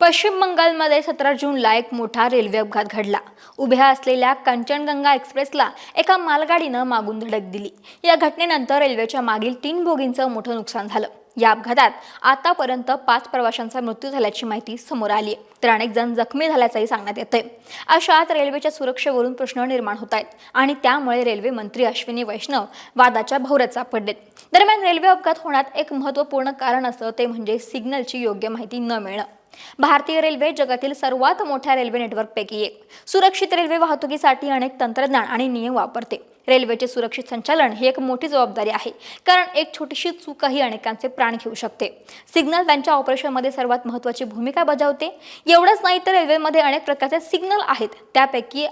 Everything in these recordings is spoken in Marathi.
पश्चिम बंगालमध्ये सतरा जूनला एक मोठा रेल्वे अपघात घडला. उभ्या असलेल्या कंचनगंगा एक्सप्रेसला एका मालगाडीनं मागून धडक दिली. या घटनेनंतर रेल्वेच्या मागील तीन बोगींचं मोठं नुकसान झालं. या अपघातात आतापर्यंत पाच प्रवाशांचा मृत्यू झाल्याची माहिती समोर आली आहे तर अनेक जण जखमी झाल्याचंही सांगण्यात येतंय. अशात रेल्वेच्या सुरक्षेवरून प्रश्न निर्माण होत आहेत आणि त्यामुळे रेल्वे मंत्री अश्विनी वैष्णव वादाच्या भोवऱ्यात सापडलेत. दरम्यान रेल्वे अपघात होण्यात एक महत्त्वपूर्ण कारण असं ते म्हणजे सिग्नलची योग्य माहिती न मिळणं. भारतीय रेल्वे जगातील सर्वात मोठ्या रेल्वे नेटवर्कपैकी एक. सुरक्षित रेल्वे वाहतुकीसाठी अनेक तंत्रज्ञान आणि नियम वापरते. रेल्वेचे सुरक्षित संचालन ही एक मोठी जबाबदारी आहे कारण एक छोटीशी चूकही अनेकांचे प्राण घेऊ शकते. सिग्नल त्यांच्या ऑपरेशनमध्ये सर्वात महत्त्वाची भूमिका बजावते. एवढंच नाही तर रेल्वेमध्ये अनेक प्रकारचे सिग्नल आहेत. त्यापैकी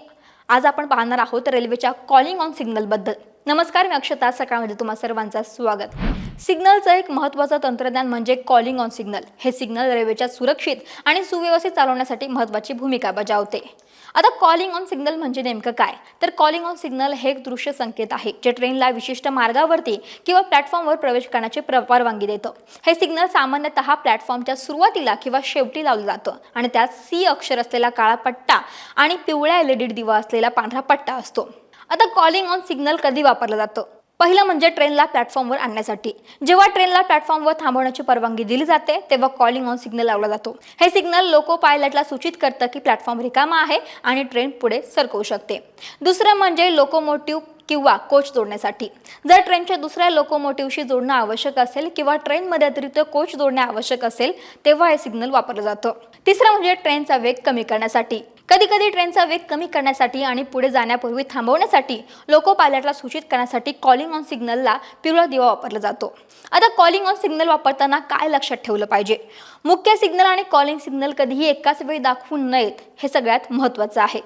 आज आपण पाहणार आहोत रेल्वेच्या कॉलिंग ऑन सिग्नलबद्दल नमस्कार मी अक्षता. सकाळमध्ये तुम्हा सर्वांचं स्वागत. सिग्नलचं एक महत्त्वाचं तंत्रज्ञान म्हणजे कॉलिंग ऑन सिग्नल हे सिग्नल रेल्वेच्या सुरक्षित आणि सुव्यवस्थित चालवण्यासाठी महत्त्वाची भूमिका बजावते. आता कॉलिंग ऑन सिग्नल म्हणजे नेमकं काय? तर कॉलिंग ऑन सिग्नल हे एक दृश्य संकेत आहे जे ट्रेनला विशिष्ट मार्गावरती किंवा प्लॅटफॉर्मवर प्रवेश करण्याची प्र- परवानगी देतं. हे सिग्नल सामान्यतः प्लॅटफॉर्मच्या सुरुवातीला किंवा शेवटी लावलं जातं आणि त्यात सी अक्षर असलेला काळा पट्टा आणि पिवळ्या एल दिवा असलेला पांढरा पट्टा असतो. आता कॉलिंग ऑन सिग्नल कधी वापरलं जातं? पहिलं म्हणजे ट्रेनला प्लॅटफॉर्मवर आणण्यासाठी. जेव्हा ट्रेनला प्लॅटफॉर्मवर थांबवण्याची परवानगी दिली जाते तेव्हा कॉलिंग ऑन सिग्नल लावला जातो. हे सिग्नल लोको पायलटला सूचित करतं की प्लॅटफॉर्म रिकामा आहे आणि ट्रेन पुढे सरकवू शकते. दुसरं म्हणजे लोकोमोटिव्ह किंवा कोच जोडण्यासाठी. जर ट्रेनच्या दुसऱ्या लोकोमोटिव्हशी जोडणं आवश्यक असेल किंवा ट्रेनमध्ये अतिरिक्त कोच जोडणे आवश्यक असेल तेव्हा हे सिग्नल वापरलं जातं. तिसरं म्हणजे ट्रेनचा वेग कमी करण्यासाठी. कधी कधी ट्रेनचा वेग कमी करण्यासाठी आणि पुढे जाण्यापूर्वी थांबवण्यासाठी लोको पायलटला सूचित करण्यासाठी कॉलिंग ऑन सिग्नलला पिवळा दिवा वापरला जातो. आता कॉलिंग ऑन सिग्नल वापरताना काय लक्षात ठेवलं पाहिजे? मुख्य सिग्नल आणि कॉलिंग सिग्नल कधीही एकाच वेळी दाखवू नयेत हे सगळ्यात महत्त्वाचं आहे.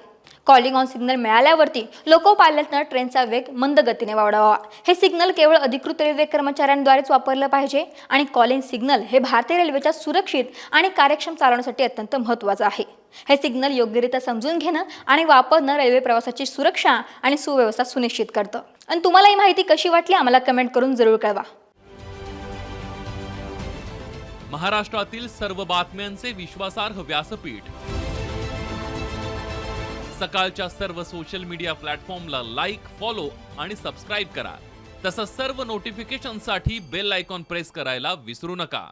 कॉलिंग ऑन सिग्नल मिळाल्यावरती लोको पायलटनं ट्रेनचा वेग मंद गतीने वाढवावा हे सिग्नल केवळ अधिकृत रेल्वे कर्मचाऱ्यांद्वारेच वापरलं पाहिजे आणि कॉलिंग सिग्नल हे भारतीय रेल्वेच्या सुरक्षित आणि कार्यक्षम चालवण्यासाठी अत्यंत महत्त्वाचं आहे. हे सिग्नल योग्यरित्या समजून घेणं आणि वापरणं रेल्वे प्रवासाची सुरक्षा आणि सुव्यवस्था सुनिश्चित करतं. आणि तुम्हाला ही माहिती कशी वाटली आम्हाला कमेंट करून जरूर कळवा. महाराष्ट्रातील सर्व बातम्यांचे विश्वासार्ह व्यासपीठ. सकाळच्या सर्व सोशल मीडिया प्लॅटफॉर्मला लाईक फॉलो आणि सबस्क्राईब करा. तसंच सर्व नोटिफिकेशनसाठी बेल आयकॉन प्रेस करायला विसरू नका.